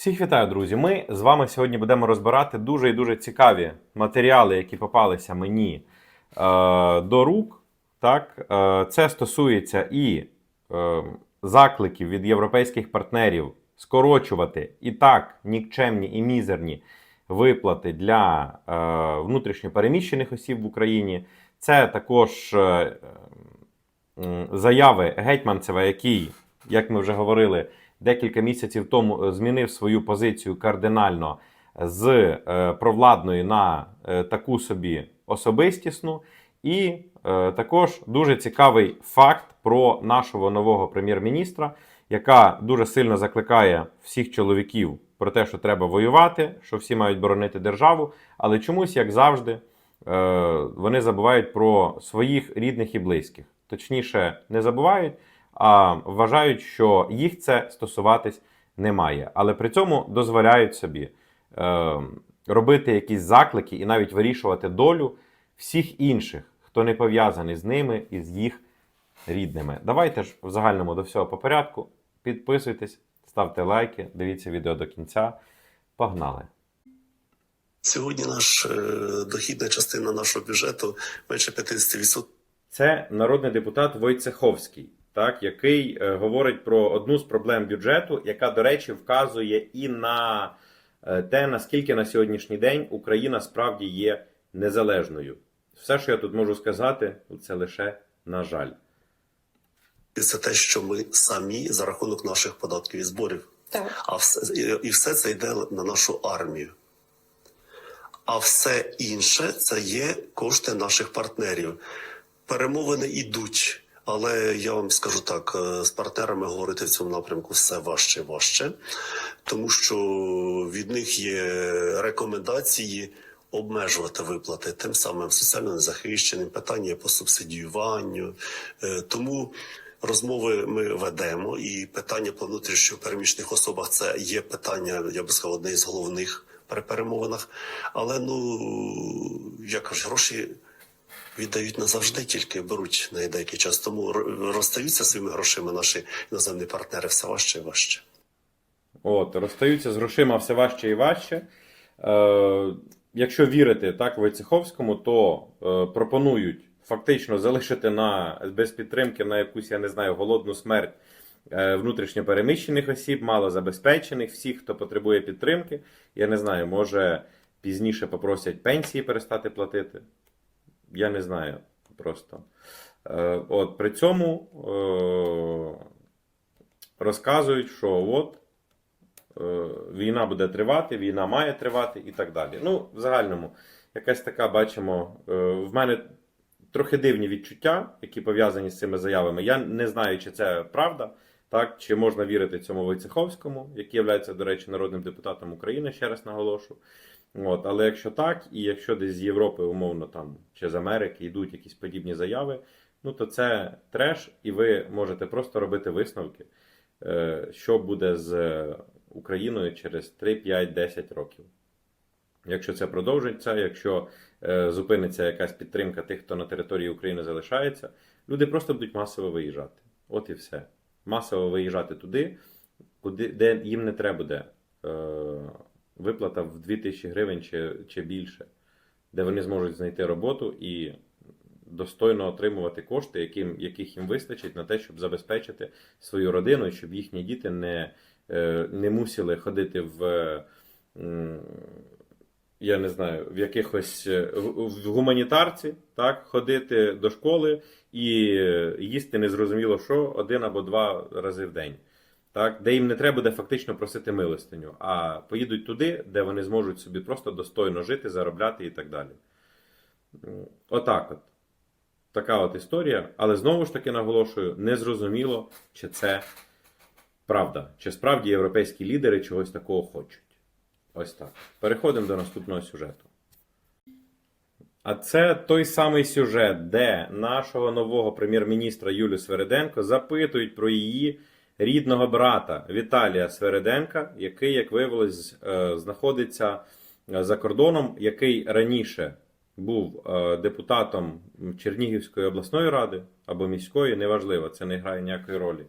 Всіх вітаю, друзі! Ми з вами сьогодні будемо розбирати дуже і дуже цікаві матеріали, які попалися мені е, до рук. Так? Е, це стосується і е, закликів від європейських партнерів скорочувати і так нікчемні і мізерні виплати для е, внутрішньопереміщених осіб в Україні. Це також е, заяви Гетьманцева, який, як ми вже говорили, декілька місяців тому е, змінив свою позицію кардинально з е, провладної на е, таку собі особистісну. І також дуже цікавий факт про нашого нового прем'єр-міністра, яка дуже сильно закликає всіх чоловіків про те, що треба воювати, що всі мають боронити державу, але чомусь, як завжди, вони забувають про своїх рідних і близьких. Точніше, не забувають, а вважають, що їх це стосуватись не має. Але при цьому дозволяють собі е, робити якісь заклики і навіть вирішувати долю всіх інших, хто не пов'язаний з ними і з їх рідними. Давайте ж в загальному до всього по порядку. Підписуйтесь, ставте лайки, дивіться відео до кінця. Погнали! Сьогодні наш е, дохідна частина нашого бюджету менше 50%. Це народний депутат Войцеховський, так, який е, говорить про одну з проблем бюджету, яка, до речі, вказує і на е, те, наскільки на сьогоднішній день Україна справді є незалежною. Все, що я тут можу сказати, це лише на жаль. Це те, що ми самі за рахунок наших податків і зборів. Так. А все, і- і все це йде на нашу армію. А все інше це є кошти наших партнерів. Перемовини йдуть. Але я вам скажу так: е, з партнерами говорити в цьому напрямку все важче і важче, тому що від них є рекомендації обмежувати виплати тим самим соціально незахищеним, питання по субсидіюванню. Е, Тому розмови ми ведемо, і питання по внутрішньо переміщених особах це є питання, я би сказав, одне із головних при перемовинах. Але ну як кажуть, гроші віддають назавжди, тільки беруть на деякий час. Тому розстаються своїми грошима наші іноземні партнери все важче і важче. От, розстаються з грошима все важче і важче. Е, якщо вірити так Войцеховському, то е, пропонують фактично залишити на без підтримки на якусь, я не знаю, голодну смерть е, внутрішньо переміщених осіб, малозабезпечених, всіх, хто потребує підтримки. Я не знаю, може пізніше попросять пенсії перестати платити. Я не знаю просто. Е, от при цьому е, розказують, що от е, війна буде тривати, війна має тривати і так далі. Ну, в загальному, якась така, бачимо, в мене трохи дивні відчуття, які пов'язані з цими заявами. Я не знаю, чи це правда, так, чи можна вірити цьому Войцеховському, який є, до речі, народним депутатом України, ще раз наголошу. От, але якщо так, і якщо десь з Європи, умовно там чи з Америки йдуть якісь подібні заяви, ну то це треш, і ви можете просто робити висновки, е, що буде з Україною через 3, 5, 10 років. Якщо це продовжиться, якщо е, зупиниться якась підтримка тих, хто на території України залишається, люди просто будуть масово виїжджати. От і все. Масово виїжджати туди, куди, де їм не треба буде е, виплата в 2000 гривень чи, чи більше, де вони зможуть знайти роботу і достойно отримувати кошти, яким, яких їм вистачить на те, щоб забезпечити свою родину, щоб їхні діти не, е, не мусили ходити в. м, Я не знаю, в якихось е, в, гуманітарці, так, ходити до школи і їсти незрозуміло що один або два рази в день так, де їм не треба буде фактично просити милостиню, а поїдуть туди, де вони зможуть собі просто достойно жити, заробляти і так далі. Отак от. Така от історія. Але знову ж таки наголошую, незрозуміло, чи це правда, чи справді європейські лідери чогось такого хочуть. Ось так. Переходимо до наступного сюжету. А це той самий сюжет, де нашого нового прем'єр-міністра Юлію Свериденко запитують про її рідного брата Віталія Свериденка, який, як виявилось, е, знаходиться е, за кордоном, який раніше був е, депутатом Чернігівської обласної ради або міської, неважливо, це не грає ніякої ролі.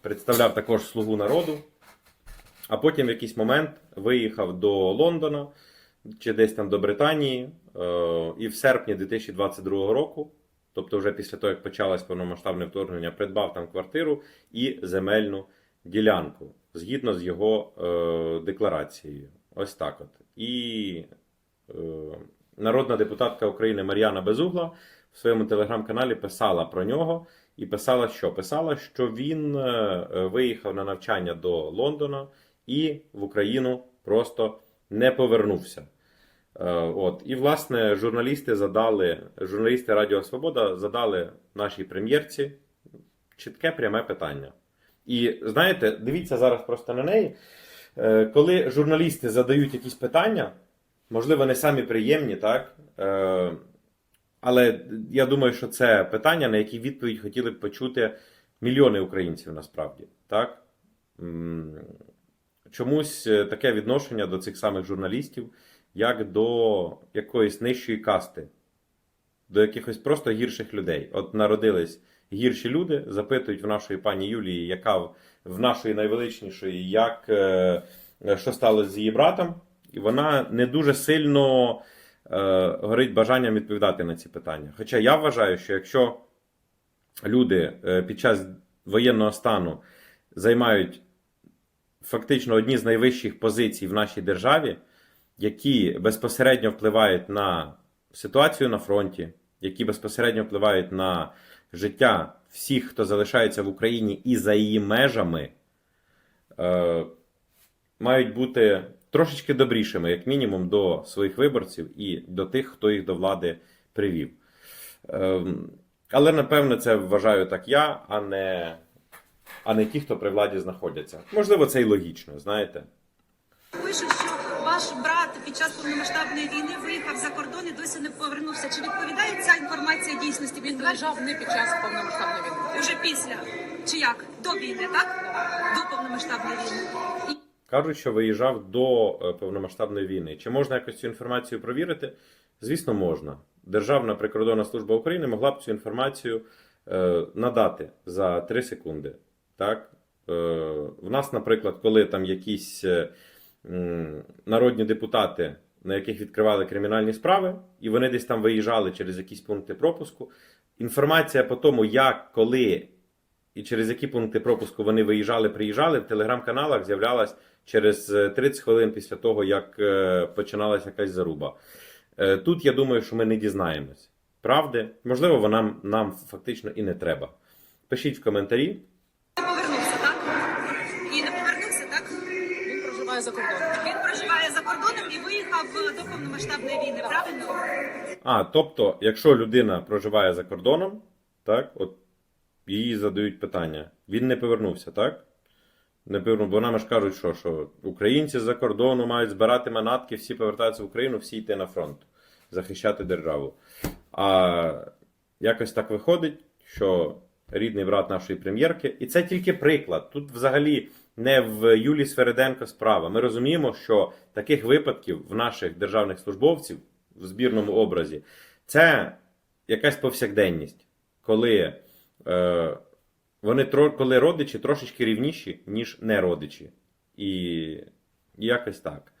Представляв також слугу народу. А потім в якийсь момент виїхав до Лондона чи десь там до Британії, е, і в серпні 2022 року, тобто вже після того, як почалось повномасштабне вторгнення, придбав там квартиру і земельну ділянку згідно з його е, декларацією. Ось так от. І е, народна депутатка України Мар'яна Безугла в своєму телеграм-каналі писала про нього і писала, що писала, що він виїхав на навчання до Лондона і в Україну просто не повернувся. Е, От. І, власне, журналісти задали, журналісти Радіо Свобода задали нашій прем'єрці чітке пряме питання. І знаєте, дивіться зараз просто на неї. Е, Коли журналісти задають якісь питання, можливо, не самі приємні, так? Е, Але я думаю, що це питання, на які відповідь хотіли б почути мільйони українців насправді. Так? Чомусь е, таке відношення до цих самих журналістів, як до якоїсь нижчої касти, до якихось просто гірших людей. От народились гірші люди, запитують в нашої пані Юлії, яка в- нашої найвеличнішої, як е, що сталося з її братом, і вона не дуже сильно е, горить бажанням відповідати на ці питання. Хоча я вважаю, що якщо люди під час воєнного стану займають фактично одні з найвищих позицій в нашій державі, які безпосередньо впливають на ситуацію на фронті, які безпосередньо впливають на життя всіх, хто залишається в Україні і за її межами, е, мають бути трошечки добрішими, як мінімум, до своїх виборців і до тих, хто їх до влади привів. Ем, Але напевно це вважаю так я, а не, а не ті, хто при владі знаходяться. Можливо, це і логічно, знаєте. Пишуть, що ваш брат під час повномасштабної війни виїхав за кордон і досі не повернувся. Чи відповідає ця інформація дійсності? Він виїжджав не під час повномасштабної війни. уже після чи як до війни, так до повномасштабної війни. Кажуть, що виїжджав до е, повномасштабної війни. Чи можна якось цю інформацію провірити? Звісно, можна. Державна прикордонна служба України могла б цю інформацію е, надати за 3 секунди. Так? Е, в нас, наприклад, коли там якісь е, народні депутати, на яких відкривали кримінальні справи, і вони десь там виїжджали через якісь пункти пропуску, інформація по тому, як, коли і через які пункти пропуску вони виїжджали, приїжджали, в телеграм-каналах з'являлась через е, 30 хвилин після того, як е, починалася якась заруба. Е, Тут я думаю, що ми не дізнаємось. Правди, можливо, вона нам фактично і не треба. Пишіть в коментарі. Проживає за кордоном. Він проживає за кордоном і виїхав до повномасштабної війни, правильно? А, тобто, якщо людина проживає за кордоном, так, от їй задають питання. Він не повернувся, так? Не повернув, бо нам ж кажуть, що, що українці з-за кордону мають збирати манатки, всі повертаються в Україну, всі йти на фронт, захищати державу. А якось так виходить, що рідний брат нашої прем'єрки, і це тільки приклад. Тут взагалі не в Юлії Свериденко справа. Ми розуміємо, що таких випадків в наших державних службовців в збірному образі це якась повсякденність, коли, е, вони, коли родичі трошечки рівніші, ніж не родичі. І якось так.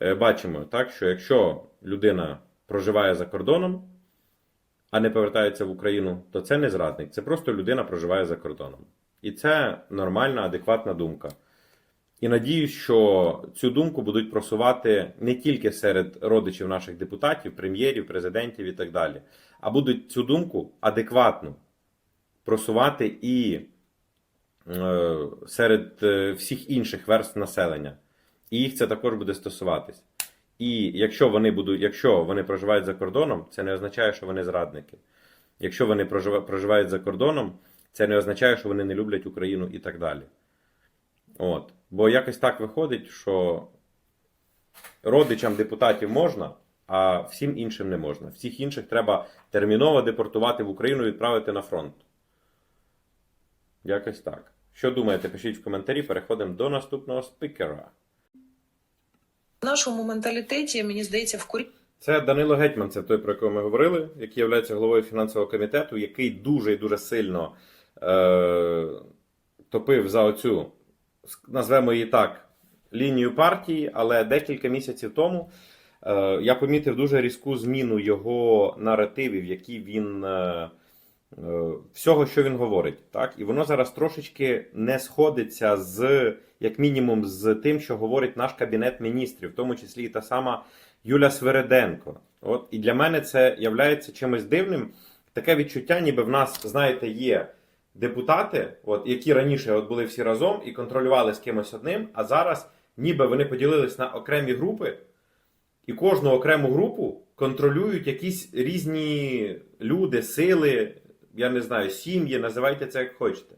Е, бачимо, так, що якщо людина проживає за кордоном, а не повертається в Україну, то це не зрадник. Це просто людина проживає за кордоном. І це нормальна, адекватна думка. І надіюсь, що цю думку будуть просувати не тільки серед родичів наших депутатів, прем'єрів, президентів і так далі, а будуть цю думку адекватно просувати і е, серед е, всіх інших верств населення. І їх це також буде стосуватись. І якщо вони будуть, якщо вони проживають за кордоном, це не означає, що вони зрадники. Якщо вони проживають за кордоном, це не означає, що вони не люблять Україну і так далі. От. Бо якось так виходить, що родичам депутатів можна, а всім іншим не можна. Всіх інших треба терміново депортувати в Україну і відправити на фронт. Якось так. Що думаєте, пишіть в коментарі, переходимо до наступного спікера. В нашому менталітеті, мені здається, в курі Це Данило Гетьман, це той, про якого ми говорили, який є головою фінансового комітету, який дуже і дуже сильно е, топив за оцю, назвемо її так, лінію партії, але декілька місяців тому е, я помітив дуже різку зміну його наративів, які він. Е, е, всього, що він говорить, так, і воно зараз трошечки не сходиться з, як мінімум, з тим, що говорить наш кабінет міністрів, в тому числі і та сама Юля Свереденко. От і для мене це являється чимось дивним. Таке відчуття, ніби в нас, знаєте, є депутати, от, які раніше от були всі разом і контролювали з кимось одним, а зараз ніби вони поділились на окремі групи, і кожну окрему групу контролюють якісь різні люди, сили, я не знаю, сім'ї, називайте це як хочете.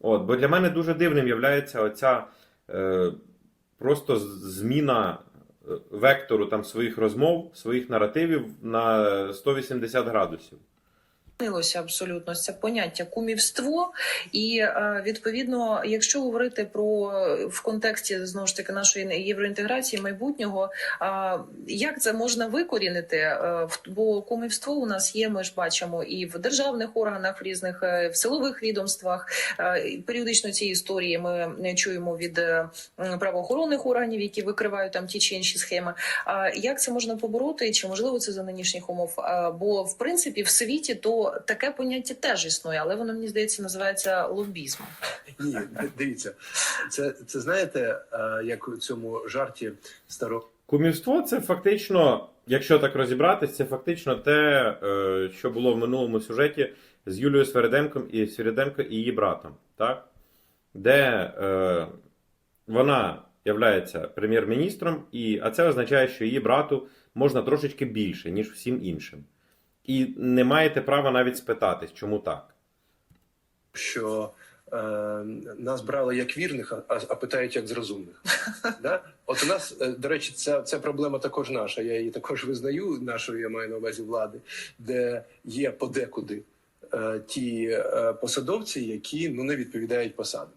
От, бо для мене дуже дивним є оця е, просто зміна е, вектору там, своїх розмов, своїх наративів на 180 градусів. Змінилося абсолютно це поняття кумівство, і е, відповідно, якщо говорити про в контексті знову ж таки нашої євроінтеграції майбутнього, як це можна викорінити? Е, Бо кумівство у нас є. Ми ж бачимо і в державних органах, в різних е, в силових відомствах. Періодично ці історії ми чуємо від правоохоронних органів, які викривають там ті чи інші схеми. Як це можна побороти? Чи можливо це за нинішніх умов? Бо в принципі в світі то таке поняття теж існує, але воно мені здається називається лобізмом. Ні, дивіться, це, це знаєте, е, як у цьому жарті старого. Кумівство це фактично, якщо так розібратись, це фактично те, е, що було в минулому сюжеті з Юлією Свереденком і Свереденко і її братом, так? де е, вона являється прем'єр-міністром, і, а це означає, що її брату можна трошечки більше, ніж всім іншим. І не маєте права навіть спитатись, чому так. що е, нас брали як вірних, а, а питають як з розумних. да? От у нас, е, до речі, ця, ця проблема також наша. Я її також визнаю, нашої я маю на увазі влади, де є подекуди е, ті е, посадовці, які ну не відповідають посадам.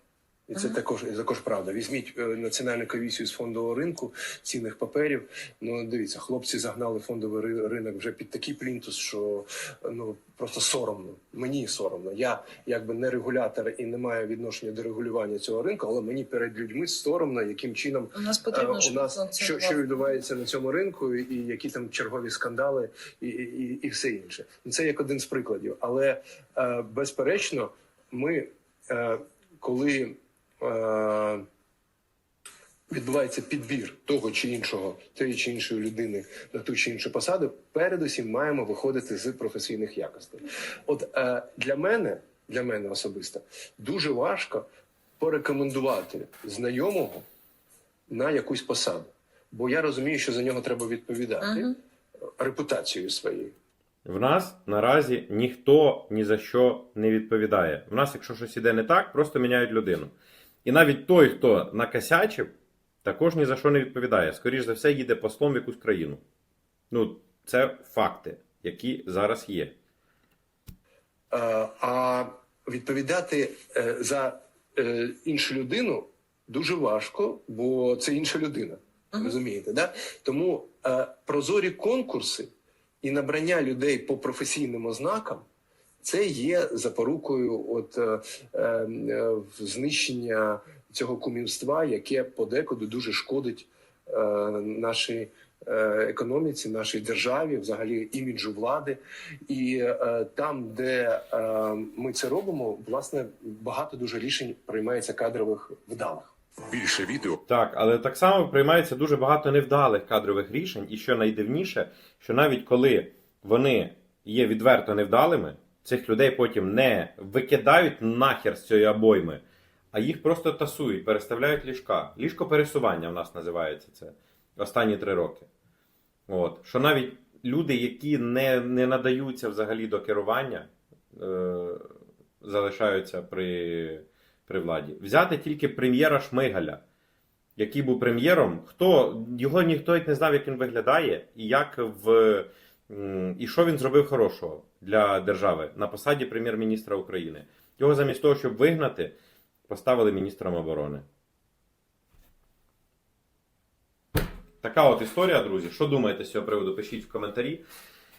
І це Ага. також також правда. Візьміть е, національну комісію з фондового ринку цінних паперів. Ну дивіться, хлопці загнали фондовий ринок вже під такий плінтус, що ну просто соромно. Мені соромно. Я якби не регулятор і не маю відношення до регулювання цього ринку, але мені перед людьми соромно, яким чином У нас е, потрібно у нас що, що відбувається на цьому ринку, і які там чергові скандали, і, і, і все інше. Ну, Це як один з прикладів. Але е, безперечно, ми е, коли е, відбувається підбір того чи іншого, тієї чи іншої людини на ту чи іншу посаду, передусім маємо виходити з професійних якостей. От е, для мене, для мене особисто, дуже важко порекомендувати знайомого на якусь посаду, бо я розумію, що за нього треба відповідати Мгм. репутацією своєю. В нас наразі ніхто ні за що не відповідає. В нас, якщо щось іде не так, просто міняють людину. І навіть той, хто накосячив, також ні за що не відповідає. Скоріше за все, їде послом в якусь країну. Ну, це факти, які зараз є. Е, А відповідати е, за е, іншу людину дуже важко, бо це інша людина. Розумієте, да? Тому прозорі конкурси і набрання людей по професійним ознакам це є запорукою от, е, е, е, знищення цього кумівства, яке подекуди дуже шкодить е, нашій е, економіці, нашій державі, взагалі іміджу влади. І е, там, де е, ми це робимо, власне, багато дуже рішень приймається кадрових вдалих. Більше відео Так, але так само приймається дуже багато невдалих кадрових рішень, і що найдивніше, що навіть коли вони є відверто невдалими, цих людей потім не викидають нахер з цієї обойми, а їх просто тасують, переставляють ліжка. Ліжко пересування в нас називається це останні три роки. От. Що навіть люди, які не, не надаються взагалі до керування, е, залишаються при, при владі. Взяти тільки прем'єра Шмигаля, який був прем'єром, хто його ніхто не знав, як він виглядає, і як в і що він зробив хорошого для держави на посаді прем'єр-міністра України. Його замість того, щоб вигнати, поставили міністром оборони. Така от історія, друзі. Що думаєте з цього приводу? Пишіть в коментарі.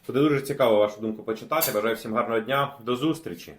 Буде дуже цікаво вашу думку почитати. Бажаю всім гарного дня. До зустрічі!